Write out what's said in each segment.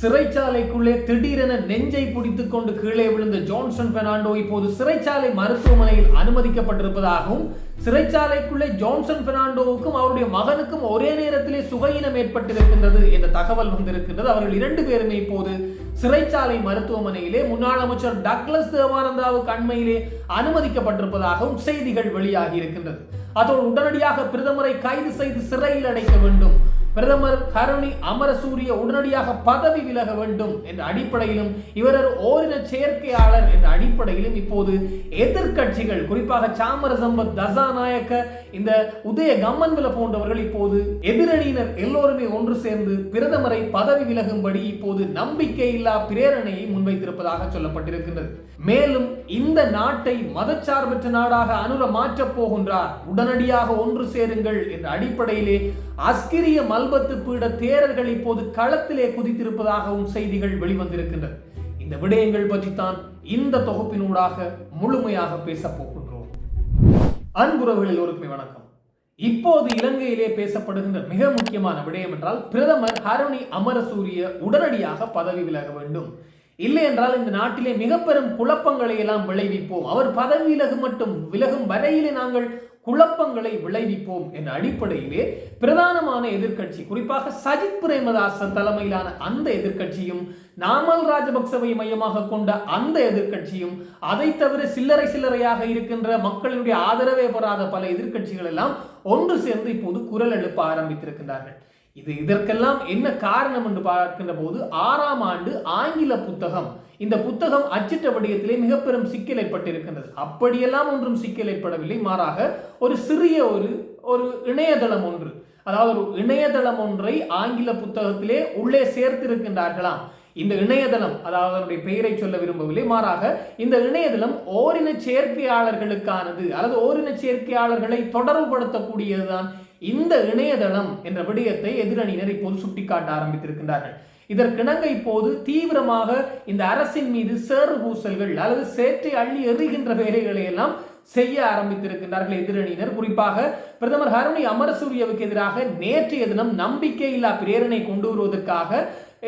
சிறைச்சாலைக்குள்ளே திடீரென நெஞ்சை பிடித்துக் கொண்டு கீழே விழுந்த ஜான்சன் பெர்னாண்டோ இப்போது சிறைச்சாலை மருத்துவமனையில் அனுமதிக்கப்பட்டிருப்பதாகவும் சிறைச்சாலைக்குள்ளே ஜான்சன் பெர்னாண்டோவுக்கும் அவருடைய மகனுக்கும் ஒரே நேரத்திலே சுகையினம் ஏற்பட்டிருக்கின்றது என்ற தகவல் வந்திருக்கின்றது. அவர்கள் இரண்டு பேருமே இப்போது சிறைச்சாலை மருத்துவமனையிலே முன்னாள் அமைச்சர் டக்ளஸ் தேவானந்தாவுக்கு அண்மையிலே அனுமதிக்கப்பட்டிருப்பதாகவும் செய்திகள் வெளியாகி இருக்கின்றது. அதோடு உடனடியாக பிரதமரை கைது செய்து சிறையில் அடைக்க வேண்டும். பிரதமர் கருணி அமரசூரிய உடனடியாக பதவி விலக வேண்டும் என்ற அடிப்படையிலும் இவர் ஓரின செயற்கையாளர் என்ற அடிப்படையிலும் இப்போது எதிர்க்கட்சிகள் குறிப்பாக சாமர சம்பத் தசாநாயக்க இந்த உதய கம்மன்வில போன்றவர்கள் இப்போது எதிரணியினர் எல்லோருமே ஒன்று சேர்ந்து பிரதமரை பதவி விலகும்படி இப்போது நம்பிக்கையில்லா பிரேரணையை முன்வைத்திருப்பதாக சொல்லப்பட்டிருக்கின்றது. மேலும் இந்த நாட்டை மதச்சார்பற்ற நாடாக அனுர மாற்றப் போகின்றார். உடனடியாக ஒன்று சேருங்கள் என்ற அடிப்படையிலே அஸ்கிரிய மல்பத்து பீட தேரர்கள் இப்போது களத்திலே குதித்திருப்பதாகவும் செய்திகள் வெளிவந்திருக்கின்றன. இந்த விடயங்கள் பற்றித்தான் இந்த தொகுப்பினூடாக முழுமையாக பேச போகின்றோம். அன்புறவுகள் எல்லோருக்குமே வணக்கம். இப்போது இலங்கையிலே பேசப்படுகின்ற மிக முக்கியமான விடயம் என்றால் பிரதமர் ஹருணி அமரசூரிய உடனடியாக பதவி விலக வேண்டும். இல்லை என்றால் இந்த நாட்டிலே மிக பெரும் குழப்பங்களை எல்லாம் விளைவிப்போம். அவர் பதவி விலகு மட்டும் விலகும் வரையிலே நாங்கள் குழப்பங்களை விளைவிப்போம் என்ற அடிப்படையிலே பிரதானமான எதிர்க்கட்சி குறிப்பாக சஜித் பிரேமதாசன் தலைமையிலான அந்த எதிர்க்கட்சியும் நாமல் ராஜபக்சவை மையமாக கொண்ட அந்த எதிர்க்கட்சியும் அதை தவிர சில்லறை சில்லறையாக இருக்கின்ற மக்களுடைய ஆதரவே பெறாத பல எதிர்க்கட்சிகள் எல்லாம் ஒன்று சேர்ந்து இப்போது குரல் எழுப்ப ஆரம்பித்திருக்கின்றார்கள். இது இதற்கெல்லாம் என்ன காரணம் என்று பார்க்கின்ற போது ஆறாம் ஆண்டு ஆங்கில புத்தகம் இந்த புத்தகம் அச்சிட்ட வடிவத்திலே மிக பெரும் சிக்கல் ஏற்பட்டிருக்கின்றது அப்படியெல்லாம் ஒன்றும் சிக்கல் ஏற்படவில்லை மாறாக ஒரு சிறிய ஒரு ஒரு இணையதளம் ஒன்று. அதாவது ஒரு இணையதளம் ஒன்றை ஆங்கில புத்தகத்திலே உள்ளே சேர்த்திருக்கின்றார்களாம். இந்த இணையதளம் அதாவது அதனுடைய பெயரை சொல்ல விரும்பவில்லை. மாறாக இந்த இணையதளம் ஓரின சேர்க்கையாளர்களுக்கானது அல்லது ஓரின சேர்க்கையாளர்களை தொடர்புபடுத்தக்கூடியதுதான் இந்த இணையதளம் என்ற விடயத்தை எதிரணியினர் இப்போது சுட்டிக்காட்ட ஆரம்பித்திருக்கின்றார்கள். இதற்கிணங்க இப்போது தீவிரமாக இந்த அரசின் மீது சேறு பூசல்கள் அல்லது சேற்றை அள்ளி எறிகின்ற வேலைகளை எல்லாம் செய்ய ஆரம்பித்திருக்கின்றார்கள் எதிரணியினர். குறிப்பாக பிரதமர் ஹருணி அமரசூரியவுக்கு எதிராக நேற்றைய தினம் நம்பிக்கையில்லா பிரேரணை கொண்டு வருவதற்காக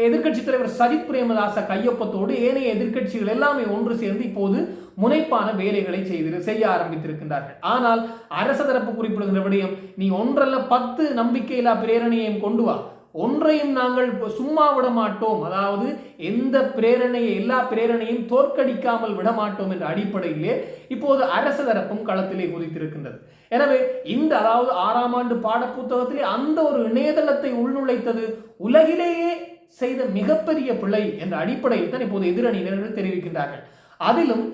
எதிர்க்கட்சி தலைவர் சஜித் பிரேமதாச கையொப்பத்தோடு ஏனைய எதிர்க்கட்சிகள் எல்லாமே ஒன்று சேர்ந்து இப்போது முனைப்பான வேலைகளை செய்து செய்ய ஆரம்பித்திருக்கின்றார்கள். ஆனால் அரச தரப்பு குறிப்பிடுகின்ற விடயம் நீ ஒன்றல்ல பத்து நம்பிக்கையில்லா பிரேரணையையும் கொண்டு வா. ஒன்றையும் நாங்கள் சும்மா விட மாட்டோம் அதாவது எந்த பிரேரணையை எல்லா பிரேரணையும் தோற்கடிக்காமல் விட மாட்டோம் என்ற அடிப்படையிலே இப்போது அரச தரப்பும் களத்திலே குதித்திருக்கின்றது. எனவே இந்த அதாவது ஆறாம் ஆண்டு பாடப்புத்தகத்திலே அந்த ஒரு இணையதளத்தை உள்நுழைத்தது உலகிலேயே செய்த மிகப்பெரிய பிழை என்ற அடிப்படையில் தான் இப்போது எதிரணியினர்கள் தெரிவிக்கின்றார்கள். அதிலும்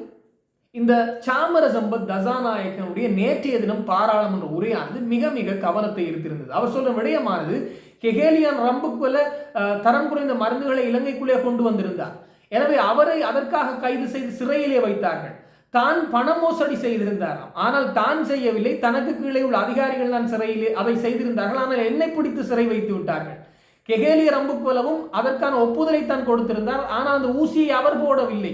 இந்த சாமர சம்பத் தசாநாயக்கனுடைய நேற்றைய தினம் பாராளுமன்ற உரையானது மிக மிக கவனத்தை ஈர்த்திருந்தது. அவர் சொல்ற விடயமானது கெகேலியான் ரம்புக்குள்ள தரம் குறைந்த மருந்துகளை இலங்கைக்குள்ளே கொண்டு வந்திருந்தார். எனவே அவரை அதற்காக கைது செய்து சிறையிலே வைத்தார்கள். தான் பண மோசடி செய்திருந்தாராம். ஆனால் தான் செய்யவில்லை. தனக்கு கீழே உள்ள அதிகாரிகள் தான் சிறையிலே அதை செய்திருந்தார்கள். ஆனால் என்னை பிடித்து சிறை வைத்து விட்டார்கள். கெகேலிய ரம்புக்குலவும் அதற்கான ஒப்புதலை தான் கொடுத்திருந்தார். ஆனால் அந்த ஊசியை அவர் போடவில்லை.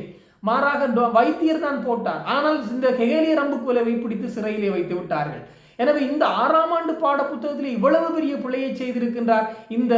மாறாக வைத்தியர் தான் போட்டார். ஆனால் இந்த கெகேலிய ரம்புக்குலவை பிடித்து சிறையிலே வைத்து விட்டார்கள். எனவே இந்த ஆறாம் ஆண்டு பாட புத்தகத்தில் இவ்வளவு பெரிய பிழையை செய்திருக்கின்றார் இந்த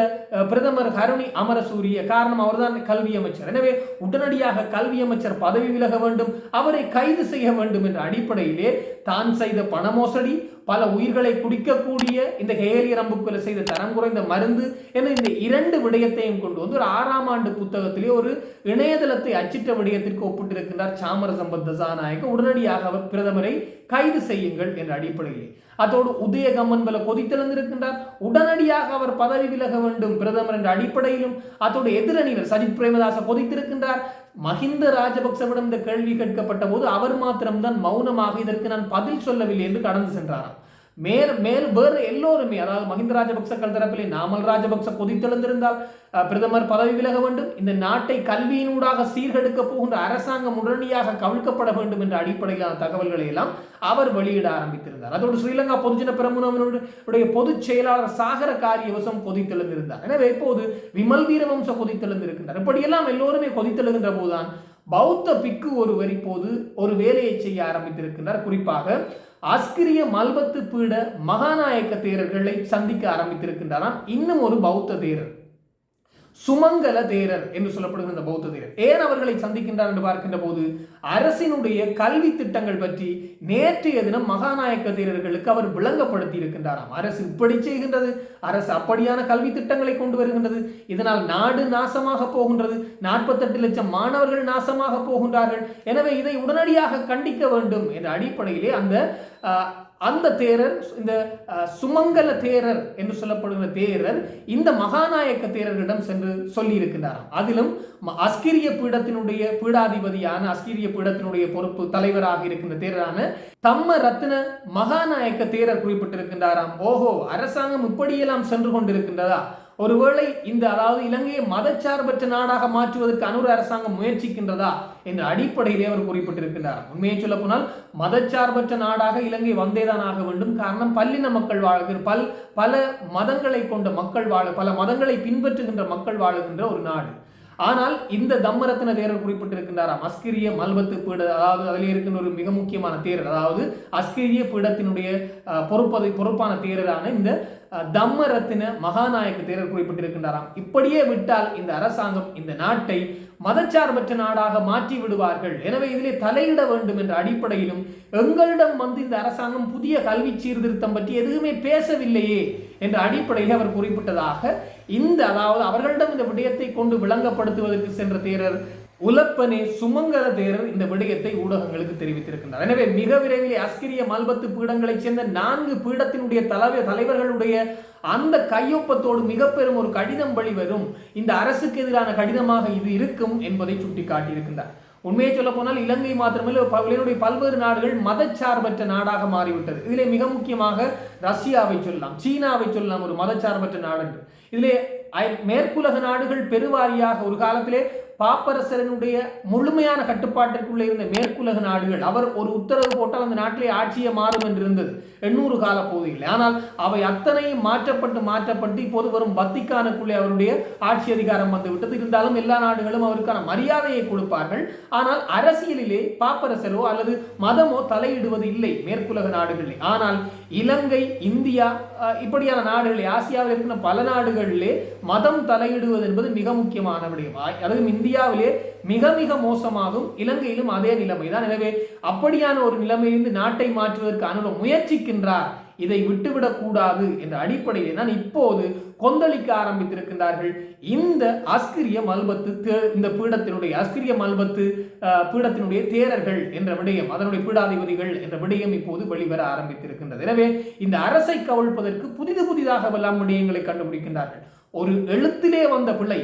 பிரதமர் ஹருணி அமரசூரிய. காரணம் அவர்தான் கல்வி அமைச்சர். எனவே உடனடியாக கல்வி அமைச்சர் பதவி விலக வேண்டும் அவரை கைது செய்ய வேண்டும் என்ற அடிப்படையிலே தான் செய்த பண மோசடி பல உயிர்களை குடிக்கக்கூடிய இந்த ஹேலி ரம்புக்குள்ள செய்த தரம் குறைந்த மருந்து என இந்த இரண்டு விடயத்தையும் கொண்டு வந்து ஒரு ஆறாம் ஆண்டு புத்தகத்திலே ஒரு இணையதளத்தை அச்சிட்ட விடயத்திற்கு ஒப்பிட்டிருக்கின்றார் சாமர சம்பத் தசாநாயக்க உடனடியாக அவர் பிரதமரை கைது செய்யுங்கள் என்ற அடிப்படையிலே. அதோடு உதயகம்மன் பல கொதித்தெழுந்திருக்கின்றார். உடனடியாக அவர் பதவி விலக வேண்டும். பிரதமர் என்ற அடிப்படையிலும் அதோடு எதிரணியினர் சஜித் பிரேமதாச கொதித்திருக்கின்றார். மஹிந்த ராஜபக்சவிடம் இந்த கேள்வி கேட்கப்பட்ட போது அவர் மாத்திரம்தான் மௌனமாக இதற்கு நான் பதில் சொல்லவில்லை என்று கடந்து சென்றாராம். மேல் மேல் வேறு எல்லோருமே அதாவது மஹிந்த ராஜபக்சக்கள் தரப்பிலே நாமல் ராஜபக்ச கொதித்தெழுந்திருந்தால் பிரதமர் பதவி விலக வேண்டும். இந்த நாட்டை கல்வியினூடாக சீர்கெடுக்க போகின்ற அரசாங்கம் உடனடியாக கவிழ்க்கப்பட வேண்டும் என்ற அடிப்படையிலான தகவல்களை எல்லாம் அவர் வெளியிட ஆரம்பித்திருந்தார். அதோடு ஸ்ரீலங்கா பொதுஜன பிரமுனவனுடைய பொதுச் செயலாளர் சாகர காரியவசம் கொதித்தெழுந்திருந்தார் எனவே இப்போது விமல் வீரவம்ச கொதித்தெழுந்திருக்கின்றார் இப்படியெல்லாம் எல்லோருமே கொதித்தெழுகின்ற போதுதான் பௌத்த பிக்கு ஒருவர் இப்போது ஒரு வேலையை செய்ய ஆரம்பித்திருக்கின்றார். குறிப்பாக அஸ்கிரிய மல்பத்து பீட மகாநாயக்க தேரர்களை சந்திக்க ஆரம்பித்திருக்கின்றாராம். இன்னும் ஒரு பௌத்த தேரர். சுமங்கல தேரர் என்று சொல்லப்படுகிற இந்த பௌத்த தேரர். ஏன் அவர்களை சந்திக்கின்றார் என்று பார்க்கின்ற போது அரசினுடைய கல்வி திட்டங்கள் பற்றி நேற்றைய தினம் மகாநாயக்க தேரர்களுக்கு அவர் விளங்கப்படுத்தி இருக்கின்றாராம் அரசு இப்படி செய்கின்றது அரசு அப்படியான கல்வி திட்டங்களை கொண்டு வருகின்றது இதனால் நாடு நாசமாக போகின்றது நாற்பத்தெட்டு லட்சம் மாணவர்கள் நாசமாக போகின்றார்கள். எனவே இதை உடனடியாக கண்டிக்க வேண்டும் என்ற அடிப்படையிலே அந்த அந்த தேரர் இந்த சுமங்கல தேரர் என்று சொல்லப்படுகிற தேரர் இந்த மகாநாயக்க தேரரிடம் சென்று சொல்லியிருக்கின்றார். அதிலும் அஸ்கிரிய பீடத்தினுடைய பீடாதிபதியான அஸ்கிரிய பீடத்தினுடைய பொறுப்பு தலைவராக இருக்கின்ற தேரரான தம்ம ரத்ன மகாநாயக்க தேரர் குறிப்பிட்டிருக்கின்றாராம். ஓஹோ அரசாங்கம் இப்படியெல்லாம் சென்று கொண்டிருக்கின்றதா? ஒருவேளை இந்த அதாவது இலங்கையை மதச்சார்பற்ற நாடாக மாற்றுவதற்கு அனுர அரசாங்கம் முயற்சிக்கின்றதா என்ற அடிப்படையிலே அவர் குறிப்பிட்டிருக்கின்றார். உண்மையை சொல்ல போனால் மதச்சார்பற்ற நாடாக இலங்கை வந்தேதான் ஆக வேண்டும். காரணம் பல்லின மக்கள் வாழ்கிற பல் பல மதங்களை கொண்ட மக்கள் வாழ பல மதங்களை பின்பற்றுகின்ற மக்கள் வாழுகின்ற ஒரு நாடு. ஆனால் இந்த தம்மரத்ன தேரர் குறிப்பிட்டிருக்கின்றாராம். அஸ்கிரிய மல்பத்து பீட அதாவது அதில் இருக்கின்ற ஒரு மிக முக்கியமான தேரர் அதாவது அஸ்கிரிய பீடத்தினுடைய பொறுப்பது பொறுப்பதை பொறுப்பான தேரரான இந்த தம்மரத்தின மகாநாயக்க தேரர் குறிப்பிட்டிருக்கின்றாராம். இப்படியே விட்டால் இந்த அரசாங்கம் இந்த நாட்டை மதச்சார்பற்ற நாடாக மாற்றி விடுவார்கள். எனவே இதிலே தலையிட வேண்டும் என்ற அடிப்படையிலும் எங்களிடம் வந்து இந்த அரசாங்கம் புதிய கல்வி சீர்திருத்தம் பற்றி எதுவுமே பேசவில்லையே என்ற அடிப்படையில் அவர் குறிப்பிட்டதாக இந்த அதாவது அவர்களிடம் இந்த விடயத்தை கொண்டு விளங்கப்படுத்துவதற்கு சென்ற தேரர் உலப்பனே சுமங்கல தேரர் இந்த விடயத்தை ஊடகங்களுக்கு தெரிவித்திருக்கின்றார். எனவே மிக விரைவில் அஸ்கிரிய மல்பத்து பீடங்களைச் சேர்ந்த நான்கு பீடத்தினுடைய தலைவர் தலைவர்களுடைய அந்த கையொப்பத்தோடு மிக பெரும் ஒரு கடிதம் வெளிவரும். இந்த அரசுக்கு எதிரான கடிதமாக இது இருக்கும் என்பதை சுட்டிக்காட்டியிருக்கின்றார். உண்மையை சொல்ல போனால் இலங்கை மாத்திரமல்ல ப- பல்வேறு நாடுகள் மதச்சார்பற்ற நாடாக மாறிவிட்டது. இதிலே மிக முக்கியமாக ரஷ்யாவை சொல்லலாம் சீனாவை சொல்லலாம் ஒரு மதச்சார்பற்ற நாடு என்று இதிலே மேற்குலக நாடுகள் பெருவாரியாக ஒரு காலத்திலே பாப்பரசரனுடைய முழுமையான கட்டுப்பாட்டிற்குள்ளே இருந்த மேற்குலக நாடுகள் அவர் ஒரு உத்தரவு போட்டால் அந்த நாட்டிலே ஆட்சியை மாறும் என்று இருந்தது எண்ணூறு கால பகுதியில் ஆனால் அவை அத்தனையும் மாற்றப்பட்டு மாற்றப்பட்டு இப்போது வரும் பத்திக்கானுக்குள்ளே அவருடைய ஆட்சி அதிகாரம் வந்து விட்டது இருந்தாலும் எல்லா நாடுகளும் அவருக்கான மரியாதையை கொடுப்பார்கள். ஆனால் அரசியலிலே பாப்பரசரோ அல்லது மதமோ தலையிடுவது இல்லை மேற்குலக நாடுகளிலே. ஆனால் இலங்கை இந்தியா இப்படியான நாடுகளில் ஆசியாவில் இருக்கிற பல நாடுகளிலே மதம் தலையிடுவது என்பது மிக முக்கியமான விடயம். அதுவும் இந்திய இந்தியாவிலே மிக மிக மோசமாகும் இலங்கையிலும் அதே நிலைமை தான் எனவே அப்படியான ஒரு நிலைமையிலிருந்து நாட்டை மாற்றுவதற்கு அனுர முயற்சிக்கின்றார். இதை விட்டுவிடக் கூடாது என்ற அடிப்படையிலே தான் இப்போது கொந்தளிக்க ஆரம்பித்திருக்கின்றார்கள். இந்த அஸ்கிரிய மல்பத்து இந்த பீடத்தினுடைய அஸ்கிரிய மல்பத்து பீடத்தினுடைய தேரர்கள் என்ற விடயம் அதனுடைய பீடாதிபதிகள் என்ற விடயம் இப்போது வெளிவர ஆரம்பித்திருக்கின்றது. எனவே இந்த அரசை கவிழ்ப்பதற்கு புதிது புதிதாக எல்லாம் விடயங்களை கண்டுபிடிக்கின்றார்கள். ஒரு எழுத்திலே வந்த பிள்ளை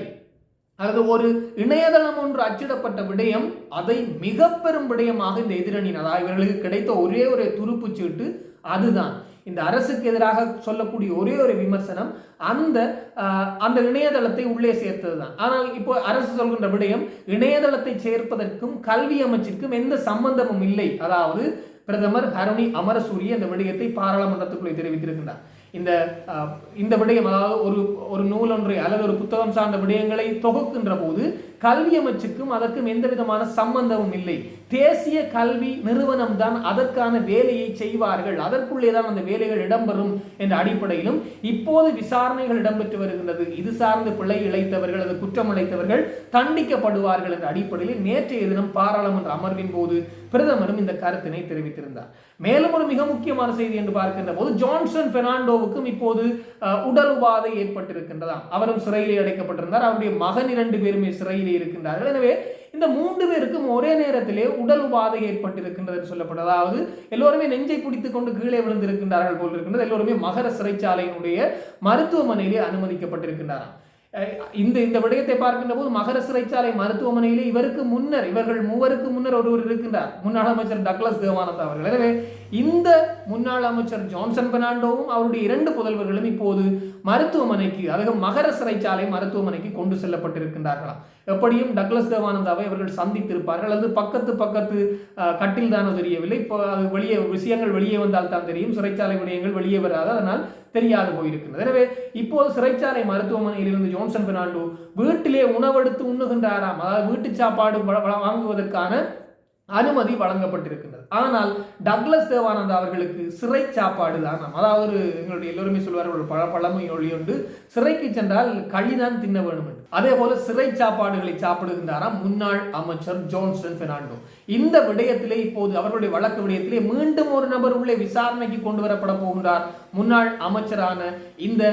அல்லது ஒரு இணையதளம் ஒன்று அச்சிடப்பட்ட விடயம் அதை மிக பெரும் விடயமாக இந்த எதிரணியினதா அதாவது இவர்களுக்கு கிடைத்த ஒரே ஒரு துருப்புச் சீட்டு அதுதான். இந்த அரசுக்கு எதிராக சொல்லக்கூடிய ஒரே ஒரு விமர்சனம் அந்த அந்த இணையதளத்தை உள்ளே சேர்த்தது தான் ஆனால் இப்போ அரசு சொல்கின்ற விடயம் இணையதளத்தை சேர்ப்பதற்கும் கல்வி அமைச்சிற்கும் எந்த சம்பந்தமும் இல்லை. அதாவது பிரதமர் ஹருணி அமரசூரிய இந்த விடயத்தை பாராளுமன்றத்துக்குள்ளே தெரிவித்திருக்கின்றார். இந்த இந்த விடயம் அதாவது ஒரு ஒரு நூல் ஒன்றை அல்லது ஒரு புத்தகம் சார்ந்த விடயங்களை தொகுக்கின்ற போது கல்வி அமைச்சுக்கும் அதற்கும் எந்த விதமான சம்பந்தமும் இல்லை. தேசிய கல்வி நிறுவனம் தான் அதற்கான வேலையை செய்வார்கள். அதற்குள்ளே தான் அந்த வேலைகள் இடம்பெறும் என்ற அடிப்படையிலும் இப்போது விசாரணைகள் இடம்பெற்று வருகின்றது. இது சார்ந்து பிழை இழைத்தவர்கள் அல்லது குற்றம் இழைத்தவர்கள் தண்டிக்கப்படுவார்கள் என்ற அடிப்படையில் நேற்றைய தினம் பாராளுமன்ற அமர்வின் போது பிரதமரும் இந்த கருத்தினை தெரிவித்திருந்தார். மேலும் ஒரு மிக முக்கியமான செய்தி என்று பார்க்கின்ற போது ஜான்சன் பெர்னாண்டோவுக்கும் இப்போது உடல் உபாதை ஏற்பட்டிருக்கின்றதாம். அவரும் சிறையிலே அடைக்கப்பட்டிருந்தார். அவருடைய மகன் இரண்டு பேருமே சிறையிலே இருக்கின்றார்கள். எனவே இந்த மூன்று பேருக்கும் ஒரே நேரத்திலே உடல் உபாதை ஏற்பட்டிருக்கின்றது என்று சொல்லப்படும் அதாவது எல்லோருமே நெஞ்சை பிடித்து கொண்டு கீழே விழுந்திருக்கின்றார்கள் போல் இருக்கின்றது. எல்லோருமே மகர சிறைச்சாலையினுடைய மருத்துவமனையிலே அனுமதிக்கப்பட்டிருக்கின்றாராம் அஹ் இந்த இந்த விடயத்தை பார்க்கின்ற போது மகர சிறைச்சாலை மருத்துவமனையிலே இவருக்கு முன்னர் இவர்கள் மூவருக்கு முன்னர் ஒருவர் இருக்கின்றார். முன்னாள் அமைச்சர் டக்ளஸ் தேவானந்த் அவர்கள். எனவே இந்த முன்னாள் அமைச்சர் ஜான்சன் பெர்னாண்டோவும் அவருடைய இரண்டு புதல்வர்களும் இப்போது மருத்துவமனைக்கு அதாவது மகர சிறைச்சாலை மருத்துவமனைக்கு கொண்டு செல்லப்பட்டிருக்கின்றார்களாம். எப்படியும் டக்ளஸ் தேவானந்தாவை அவர்கள் சந்தித்திருப்பார்கள். அல்லது பக்கத்து பக்கத்து கட்டில் தான் தெரியவில்லை. இப்போ அது வெளியே விஷயங்கள் வெளியே வந்தால் தான் தெரியும். சிறைச்சாலை விடயங்கள் வெளியே வராது. அதனால் தெரியாது போயிருக்கின்றது. எனவே இப்போது சிறைச்சாலை மருத்துவமனையில் இருந்து ஜோன்சன் பெர்னாண்டோ வீட்டிலே உணவெடுத்து உண்ணுகின்றாராம். அதாவது வீட்டு சாப்பாடு வாங்குவதற்கான அனுமதி வழங்கப்பட்டிருக்கின்றது. ஆனால் டக்ளஸ் தேவானந்தா அவர்களுக்கு சிறை சாப்பாடு தான். அதாவது எங்களுடைய எல்லோருமே சொல்வார்கள் ஒரு பழ பழமை ஒளி உண்டு. சிறைக்கு சென்றால் களிதான் தின்ன வேண்டும் என்று. அதே போல சிறை சாப்பாடுகளை சாப்பிடுகின்றாராம் முன்னாள் அமைச்சர் ஜோன்சன் பெர்னாண்டோ. இந்த விடயத்திலே இப்போது அவர்களுடைய வழக்கு விடயத்திலே மீண்டும் ஒரு நபர் உள்ளே விசாரணைக்கு கொண்டு வரப்பட போகின்றார் முன்னாள் அமைச்சரான இந்த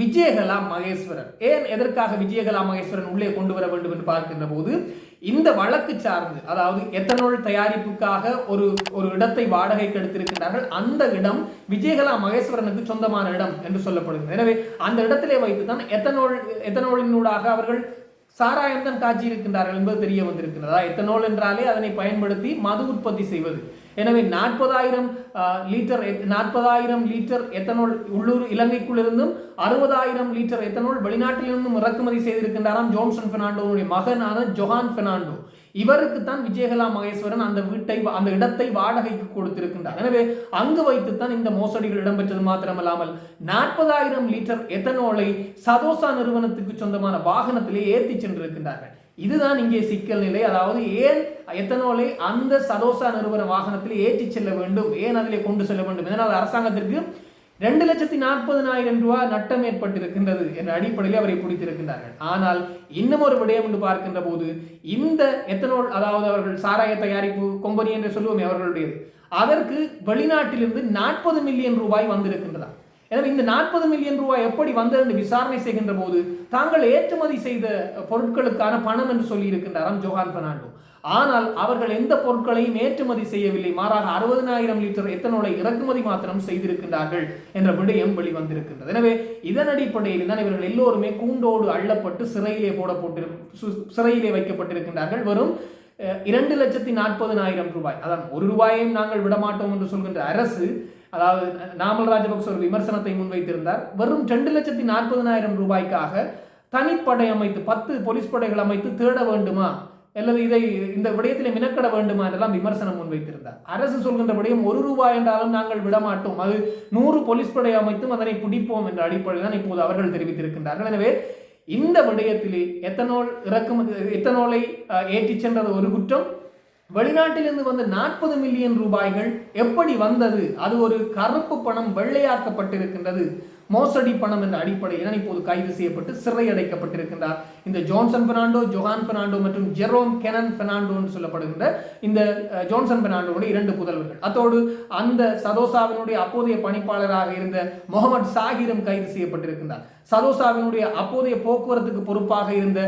விஜயகலா மகேஸ்வரன். ஏன் எதற்காக விஜயகலா மகேஸ்வரன் உள்ளே கொண்டு வர வேண்டும் என்று பார்க்கின்ற போது இந்த வழக்கு சார்ந்து அதாவது எத்தனால் தயாரிப்புக்காக ஒரு ஒரு இடத்தை வாடகைக்கு எடுத்திருக்கின்றார்கள் அந்த இடம் விஜயகலா மகேஸ்வரனுக்கு சொந்தமான இடம் என்று சொல்லப்படுகிறது. எனவே அந்த இடத்திலே வைத்து தான் எத்தனால் எத்தனோலினூடாக அவர்கள் சாராயம் தான் காட்சி இருக்கின்றார்கள் என்பது தெரிய வந்திருக்கிறதா. எத்தனால் என்றாலே அதனை பயன்படுத்தி மது உற்பத்தி செய்வது. எனவே நாற்பதாயிரம் லிட்டர் நாற்பதாயிரம் லிட்டர் எத்தனால் உள்ளூர் இலங்கைக்குள்ளிருந்தும் அறுபதாயிரம் லிட்டர் எத்தனால் வெளிநாட்டிலிருந்தும் இறக்குமதி செய்திருக்கின்றாராம் ஜோன்சன் பெர்னாண்டோவுடைய மகனான ஜொஹான் பெர்னாண்டோ. இவருக்கு தான் விஜயகலா மகேஸ்வரன் அந்த வீட்டை அந்த இடத்தை வாடகைக்கு கொடுத்திருக்கின்றார். எனவே அங்கு வைத்துத்தான் இந்த மோசடிகள் இடம்பெற்றது மாத்திரமல்லாமல் நாற்பதாயிரம் லிட்டர் எத்தனோலை சதோசா நிறுவனத்துக்கு சொந்தமான வாகனத்திலே ஏற்றி சென்றிருக்கின்றார்கள். இதுதான் இங்கே சிக்கல் நிலை. அதாவது ஏன் எத்தனோலை அந்த சதோசா நிறுவன வாகனத்தில் ஏற்றி செல்ல வேண்டும்? ஏன் அதிலே கொண்டு செல்ல வேண்டும்? இதனால் அரசாங்கத்திற்கு ரெண்டு லட்சத்தி நாற்பதனாயிரம் ரூபாய் நட்டம் ஏற்பட்டிருக்கின்றது என்ற அடிப்படையில் அவரை பிடித்திருக்கின்றார்கள். ஆனால் இன்னும் ஒரு விடயம் என்று பார்க்கின்ற போது இந்த எத்தனோல் அதாவது அவர்கள் சாராய தயாரிப்பு கொம்பனி என்று சொல்லுவோமே அவர்களுடையது அதற்கு வெளிநாட்டிலிருந்து நாற்பது மில்லியன் ரூபாய் வந்திருக்கின்றதா? எனவே இந்த நாற்பது மில்லியன் ரூபாய் எப்படி வந்தது என்று விசாரணை செய்கின்ற போது தாங்கள் ஏற்றுமதி செய்த பொருட்களுக்கான பணம் என்று சொல்லி இருக்கின்றாராம் ஜோஹான் பெர்னாண்டோ. ஆனால் அவர்கள் எந்த பொருட்களையும் ஏற்றுமதி செய்யவில்லை. மாறாக அறுபதனாயிரம் லிட்டர் எத்தனோலை இறக்குமதி மாத்திரம் செய்திருக்கின்றார்கள் என்ற விடயம் வெளிவந்திருக்கின்றது. எனவே இதன் அடிப்படையில் தான் இவர்கள் எல்லோருமே கூண்டோடு அள்ளப்பட்டு சிறையிலே போடப்பட்டு சு- சிறையிலே வைக்கப்பட்டிருக்கின்றார்கள். வெறும் அஹ், இரண்டு லட்சத்தி நாற்பதனாயிரம் ரூபாய். அதான் ஒரு ரூபாயையும் நாங்கள் விடமாட்டோம் என்று சொல்கின்ற அரசு அதாவது நாமல் ராஜபக்ச ஒரு விமர்சனத்தை முன்வைத்திருந்தார். வெறும் ரெண்டு லட்சத்தி நாற்பதனாயிரம் ரூபாய்க்காக தனிப்படை அமைத்து பத்து போலீஸ் படைகள் அமைத்து தேட வேண்டுமா? அல்லது இதை இந்த விடயத்தில் மினக்கட வேண்டுமா என்றெல்லாம் விமர்சனம் முன்வைத்திருந்தார். அரசு சொல்கின்ற விடயம் ஒரு ரூபாய் என்றாலும் நாங்கள் விடமாட்டோம். அது நூறு போலீஸ் படை அமைத்தும் அதனை பிடிப்போம் என்ற அடிப்படையில் தான் இப்போது அவர்கள் தெரிவித்திருக்கின்றார்கள். எனவே இந்த விடயத்திலே எத்தனால் இறக்குமதி எத்தனோலை அஹ், ஏற்றிச் சென்றது ஒரு குற்றம். வெளிநாட்டிலிருந்து வந்த நாற்பது மில்லியன் ரூபாய்கள் எப்படி வந்தது? அது ஒரு கருப்பு பணம் வெள்ளையாக்கப்பட்டிருக்கின்றது. மோசடி பணம் என்ற அடிப்படையில் இப்போது கைது செய்யப்பட்டு சிறை அடைக்கப்பட்டிருக்கின்றார் இந்த ஜான்சன் பெர்னாண்டோ ஜொஹான் பெர்னாண்டோ மற்றும் ஜெரோம் கெனன் பெர்னாண்டோன்னு சொல்லப்படுகின்ற இந்த ஜோன்சன் ஜான்சன் பெர்னாண்டோவுடைய இரண்டு புதல்வர்கள். அத்தோடு அந்த சதோசாவினுடைய அப்போதைய பணிப்பாளராக இருந்த முகமது சாகிரும் கைது செய்யப்பட்டிருக்கின்றார். சதோசாவினுடைய அப்போதைய போக்குவரத்துக்கு பொறுப்பாக இருந்த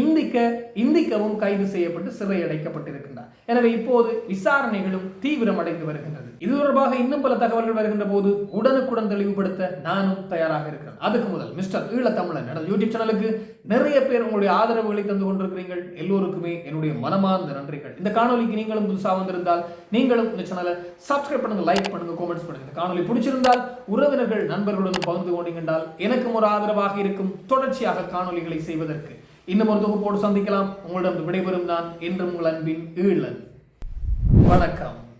இந்திக்க இந்திக்கவும் கைது செய்யப்பட்டு சிறை அடைக்கப்பட்டிருக்கின்றார் எனவே இப்போது விசாரணைகளும் தீவிரமடைந்து வருகின்றது. இது தொடர்பாக இன்னும் பல தகவல்கள் வருகின்ற போது உடனுக்குடன் தெளிவுபடுத்த நானும் தயாராக இருக்கிறேன். அதுக்கு முதல் மிஸ்டர் ஈழத்தமிழன் எனது யூடியூப் சேனலுக்கு நிறைய பேர் உங்களுடைய ஆதரவுகளை தந்து கொண்டிருக்கிறீர்கள். எல்லோருக்குமே என்னுடைய மனமார்ந்த நன்றிகள். இந்த காணொலிக்கு நீங்களும் புதுசாக வந்திருந்தால் நீங்களும் இந்த சேனலை சப்ஸ்கிரைப் பண்ணுங்க லைக் பண்ணுங்க கமெண்ட்ஸ் பண்ணுங்க. இந்த காணொலி பிடிச்சிருந்தால் உறவினர்கள் நண்பர்களுடன் பகிர்ந்து கொண்டீங்கன்றால் எனக்கும் ஒரு ஆதரவாக இருக்கும். தொடர்ச்சியாக காணொலிகளை செய்வதற்கு இன்னும் ஒரு தொகுப்போடு சந்திக்கலாம். உங்களிடம் விடைபெறும் நான் என்றும் உங்கள் அன்பின் ஈழன். வணக்கம்.